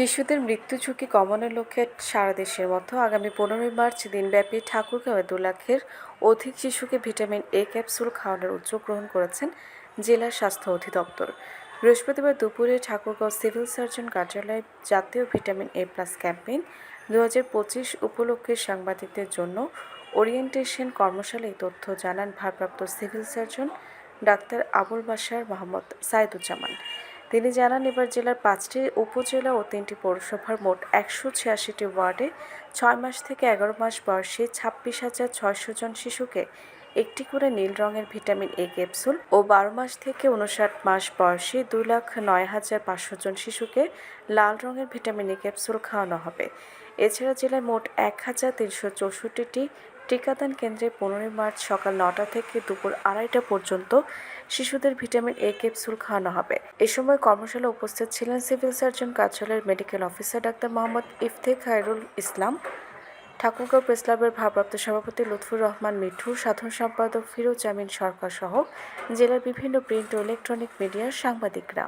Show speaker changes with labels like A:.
A: শিশুদের মৃত্যু ঝুঁকি কমানোর লক্ষ্যে সারা দেশের মতো আগামী পনেরোই মার্চ দিনব্যাপী ঠাকুরগাঁওয়ে দু লাখের অধিক শিশুকে ভিটামিন এ ক্যাপসুল খাওয়ানোর উদ্যোগ গ্রহণ করেছেন জেলা স্বাস্থ্য অধিদপ্তর। বৃহস্পতিবার দুপুরে ঠাকুরগাঁও সিভিল সার্জন কার্যালয়ে জাতীয় ভিটামিন এ প্লাস ক্যাম্পেইন দু হাজার পঁচিশ উপলক্ষে সাংবাদিকদের জন্য ওরিয়েন্টেশন কর্মশালায় তথ্য জানান ভারপ্রাপ্ত civil surgeon doctor Abul Bashar Mohammad Saiduzzaman. তিনি জানান, এবার জেলার পাঁচটি উপজেলা ও তিনটি পৌরসভার মোট একশো ছিয়াশিটি ওয়ার্ডে ছয় মাস থেকে এগারো মাস বয়সে ছাব্বিশ হাজার ছয়শো জন শিশুকে একটি করে নীল রঙের ভিটামিন এ ক্যাপসুল ও বারো মাস থেকে উনষাট মাস বয়সে দুই লাখ নয় হাজার পাঁচশো জন শিশুকে লাল রঙের ভিটামিন এ ক্যাপসুল খাওয়ানো হবে। এছাড়া জেলায় মোট এক হাজার তিনশো চৌষট্টিটি টিকাদান কেন্দ্রে পনেরোই মার্চ সকাল নটা থেকে দুপুর আড়াইটা পর্যন্ত শিশুদের ভিটামিন এ ক্যাপসুল খাওয়ানো হবে। এ সময় কর্মশালা উপস্থিত ছিলেন সিভিল সার্জন কার্যালয়ের medical officer doctor Mohammad Ifte Khairul Islam, Thakurgaon press ক্লাবের ভারপ্রাপ্ত সভাপতি লুৎফুর রহমান মিঠু, সাধারণ সম্পাদক ফিরোজ জামিন সরকার সহ জেলার বিভিন্ন প্রিন্ট ও ইলেকট্রনিক মিডিয়ার সাংবাদিকরা।